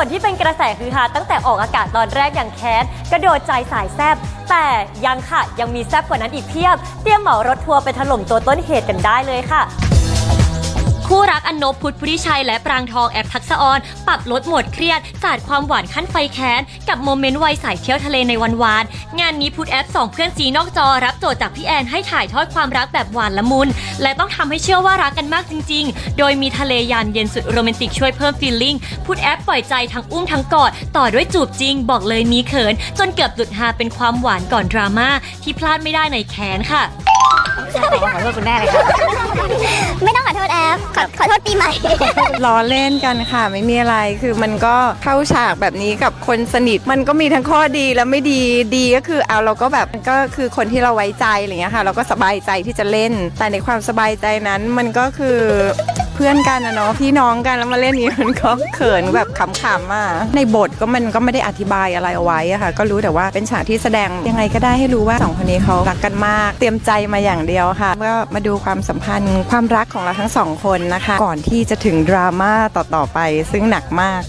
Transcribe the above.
ส่วนที่เป็นกระแสคือฮาตั้งแต่ออกอากาศตอนแรกอย่างแคสกระโดดใจสายแซบแต่ยังค่ะยังมีแซบกว่านั้นอีกเพียบ เตรียมเหมารถทัวร์ไปถล่มตัวต้นเหตุกันได้เลยค่ะ คู่รักอนนบพุทธพุทธิชัยและปรางทองแอบทักษะออน ปรับลดหมดเครียดสาดความหวานขั้นไฟแค้น กับโมเมนต์วัยสายเที่ยวทะเลในวันวาน งานนี้พุทธแอปสองเพื่อนซีนอกจอรับโจทย์จากพี่แอนให้ถ่ายทอดความรักแบบหวานละมุน และต้องทำให้เชื่อว่ารักกันมากจริง ๆ โดยมีทะเลยานเย็นสุดโรแมนติกช่วยเพิ่มฟีลลิ่งพุทธแอปปล่อยใจทั้งอุ้มทั้งกอดต่อด้วยจูบจริง บอกเลยมีเขิน จนเกือบหลุดฮาเป็นความหวานก่อนดราม่าที่พลาดไม่ได้ในแค้นค่ะขอโทษคุณแม่เลยค่ะ ขอโทษแอฟขอขอโทษปีใหม่ ล้อเล่นกันค่ะ ไม่มีอะไรคือมันก็เข้าฉากแบบนี้กับคนสนิท มันก็มีทั้งข้อดีและไม่ดีดีก็คือเอาเราก็แบบมันก็คือคนที่เราไว้ใจอะไรอย่างเงี้ยค่ะ เราก็สบายใจที่จะเล่น แต่ในความสบายใจนั้นมันก็คือเพื่อนกันนะเนาะพี่น้องกันแล้วมาเล่นนี้มันก็เขินแบบขำๆอะในบทก็มันก็ไม่ได้อธิบายอะไรเอาไว้อะค่ะก็รู้แต่ว่าเป็นฉากที่แสดงยังไงก็ได้ให้รู้ว่าสองคนนี้เขารักกันมาก เตรียมใจมาอย่างเดียวค่ะก็มาดูความสัมพันธ์ความรักของเราทั้งสองคนนะคะ ก่อนที่จะถึงดราม่าต่อๆไปซึ่งหนักมาก